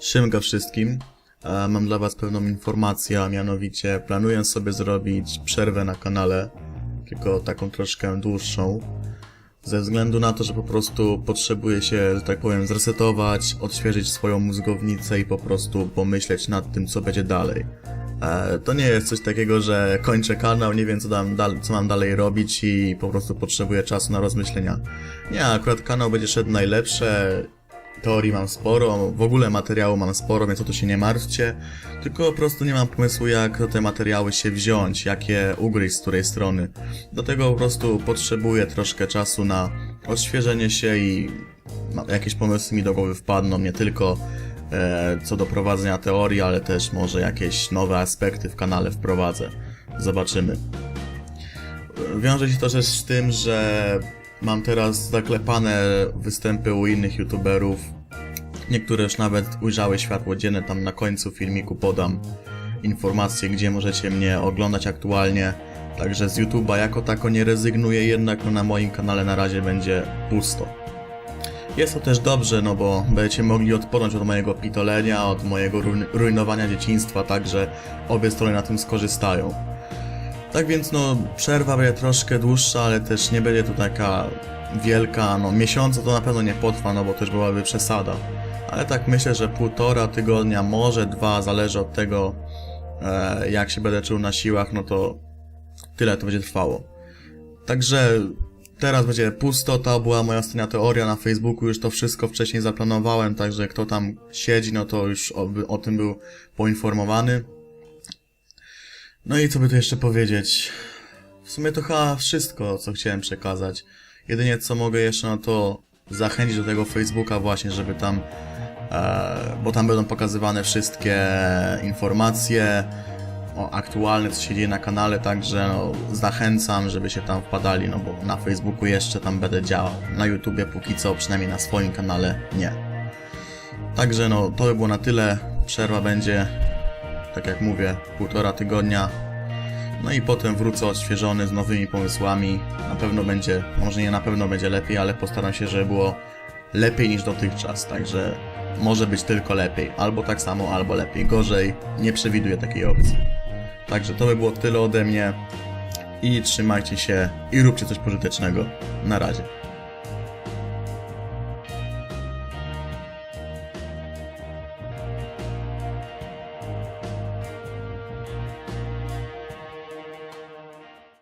Siemka wszystkim. Mam dla Was pewną informację, a mianowicie planuję sobie zrobić przerwę na kanale, tylko taką troszkę dłuższą, ze względu na to, że po prostu potrzebuję się, że tak powiem, zresetować, odświeżyć swoją mózgownicę i po prostu pomyśleć nad tym, co będzie dalej. E, To nie jest coś takiego, że kończę kanał, nie wiem co, dam, co mam dalej robić i po prostu potrzebuję czasu na rozmyślenia. Nie, akurat kanał będzie szedł najlepsze, teorii mam sporo, w ogóle materiału mam sporo, więc o to się nie martwcie. Tylko po prostu nie mam pomysłu, jak te materiały się wziąć, jak je ugryźć z której strony. Do tego po prostu potrzebuję troszkę czasu na odświeżenie się i no, jakieś pomysły mi do głowy wpadną, nie tylko e, co do prowadzenia teorii, ale też może jakieś nowe aspekty w kanale wprowadzę. Zobaczymy. Wiąże się to też z tym, że mam teraz zaklepane występy u innych youtuberów. Niektóre już nawet ujrzały światło dzienne, tam na końcu filmiku podam informacje, gdzie możecie mnie oglądać aktualnie. Także z YouTube'a jako tako nie rezygnuję, jednak no na moim kanale na razie będzie pusto. Jest to też dobrze, no bo będziecie mogli odpocząć od mojego pitolenia, od mojego rujnowania dzieciństwa, także obie strony na tym skorzystają. Tak więc no, przerwa będzie troszkę dłuższa, ale też nie będzie to taka wielka, no miesiąca to na pewno nie potrwa, no bo też byłaby przesada. Ale tak myślę, że półtora tygodnia, może dwa, zależy od tego e, jak się będę czuł na siłach, no to tyle to będzie trwało. Także teraz będzie pusto, to była moja ostatnia teoria na Facebooku, już to wszystko wcześniej zaplanowałem, także kto tam siedzi, no to już o, o tym był poinformowany. No i co by tu jeszcze powiedzieć? W sumie to chyba wszystko, co chciałem przekazać. Jedynie co mogę jeszcze, no to zachęcić do tego Facebooka właśnie, żeby tam, e, bo tam będą pokazywane wszystkie informacje o aktualne, co się dzieje na kanale, także no, zachęcam, żeby się tam wpadali, no bo na Facebooku jeszcze tam będę działał. Na YouTubie póki co, przynajmniej na swoim kanale nie. Także no, to by było na tyle. Przerwa będzie, tak jak mówię, półtora tygodnia. No i potem wrócę odświeżony z nowymi pomysłami. Na pewno będzie, może nie na pewno będzie lepiej, ale postaram się, żeby było lepiej niż dotychczas. Także może być tylko lepiej. Albo tak samo, albo lepiej. Gorzej nie przewiduję takiej opcji. Także to by było tyle ode mnie. I trzymajcie się i róbcie coś pożytecznego. Na razie.